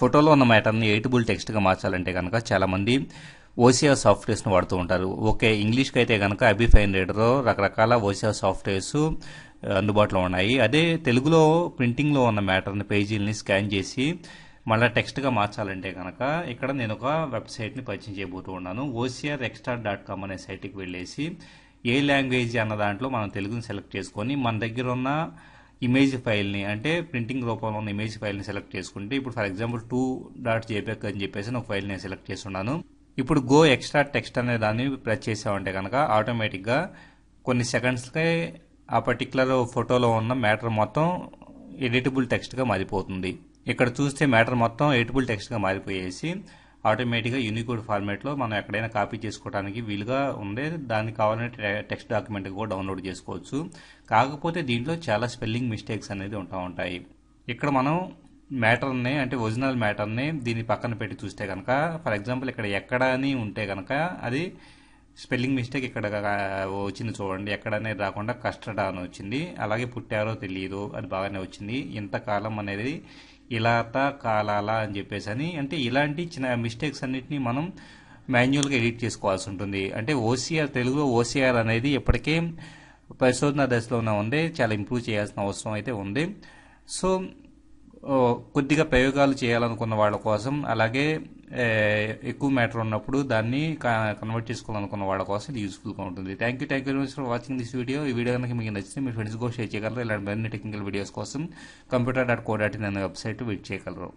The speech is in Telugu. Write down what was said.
ఫోటోలో ఉన్న మ్యాటర్ని ఎయిటబుల్ టెక్స్ట్గా మార్చాలంటే కనుక చాలామంది ఓసిఆర్ సాఫ్ట్వేర్స్ని వాడుతూ ఉంటారు. ఓకే ఇంగ్లీష్కి అయితే కనుక అబిఫైన్ రీడర్ రకరకాల ఓసిఆర్ సాఫ్ట్వేర్స్ అందుబాటులో ఉన్నాయి. అదే తెలుగులో ప్రింటింగ్లో ఉన్న మ్యాటర్ని పేజీలని స్కాన్ చేసి మళ్ళీ టెక్స్ట్గా మార్చాలంటే కనుక ఇక్కడ నేను ఒక వెబ్సైట్ని పరిచయం చేయబోతూ ఉన్నాను. ఓసిఆర్ ఎక్స్ట్రా డాట్ కామ్ అనే సైట్కి వెళ్ళేసి ఏ లాంగ్వేజ్ అన్న దాంట్లో మనం తెలుగుని సెలెక్ట్ చేసుకొని మన దగ్గర ఉన్న ఇమేజ్ ఫైల్ని అంటే ప్రింటింగ్ రూపంలో ఉన్న ఇమేజ్ ఫైల్ని సెలెక్ట్ చేసుకుంటే ఇప్పుడు for example two dot JPEG అని చెప్పేసి ఒక ఫైల్ నేను సెలెక్ట్ చేస్తున్నాను. ఇప్పుడు గో ఎక్స్ట్రా టెక్స్ట్ అనే దాన్ని ప్రెస్ చేసామంటే కనుక ఆటోమేటిక్గా కొన్ని సెకండ్స్కే ఆ పర్టికులర్ ఫోటోలో ఉన్న మ్యాటర్ మొత్తం ఎడిటబుల్ టెక్స్ట్గా మారిపోతుంది. ఇక్కడ చూస్తే మ్యాటర్ మొత్తం ఎడిటబుల్ టెక్స్ట్గా మారిపోయేసి ఆటోమేటిక్గా యూనికోడ్ ఫార్మాట్లో మనం ఎక్కడైనా కాపీ చేసుకోవడానికి వీలుగా ఉండే దానికి కావాలంటే టెక్స్ట్ డాక్యుమెంట్ కూడా డౌన్లోడ్ చేసుకోవచ్చు. కాకపోతే దీంట్లో చాలా స్పెల్లింగ్ మిస్టేక్స్ అనేది ఉంటా ఉంటాయి. ఇక్కడ మనం మ్యాటర్ని అంటే ఒరిజినల్ మ్యాటర్ని దీన్ని పక్కన పెట్టి చూస్తే కనుక ఫర్ ఎగ్జాంపుల్ ఇక్కడ ఎక్కడ అని ఉంటే కనుక అది స్పెల్లింగ్ మిస్టేక్ ఇక్కడ వచ్చింది చూడండి. ఎక్కడనేది రాకుండా కస్టర్డ్ అని వచ్చింది. అలాగే పుట్టారో తెలియదు అది బాగానే వచ్చింది. ఇంతకాలం అనేది ఇలాత కాలాల అని చెప్పేసి అని. అంటే ఇలాంటి చిన్న మిస్టేక్స్ అన్నిటిని మనం మాన్యువల్గా ఎడిట్ చేసుకోవాల్సి ఉంటుంది. అంటే ఓసీఆర్ తెలుగులో ఓసీఆర్ అనేది ఇప్పటికే పరిశోధన దశలో ఉంది. చాలా ఇంప్రూవ్ చేయాల్సిన అవసరం అయితే ఉంది. సో కొద్దిగా ప్రయోగాలు చేయాలనుకున్న వాళ్ళ కోసం అలాగే ఎక్కువ మ్యాటర్ ఉన్నప్పుడు దాన్ని కన్వర్ట్ చేసుకోవాలనుకున్న వాళ్ళ కోసం ఇది యూస్ఫుల్గా ఉంటుంది. Thank you thank you very much for watching this video ఈ వీడియో కనుక మీకు నచ్చితే మీ ఫ్రెండ్స్ కూడా షేర్ చేయగలరు. ఇలాంటి మరిన్ని టెక్నికల్ వీడియోస్ కోసం computer dot co dot in అనే వెబ్సైట్ విజిట్ చేయగలరు.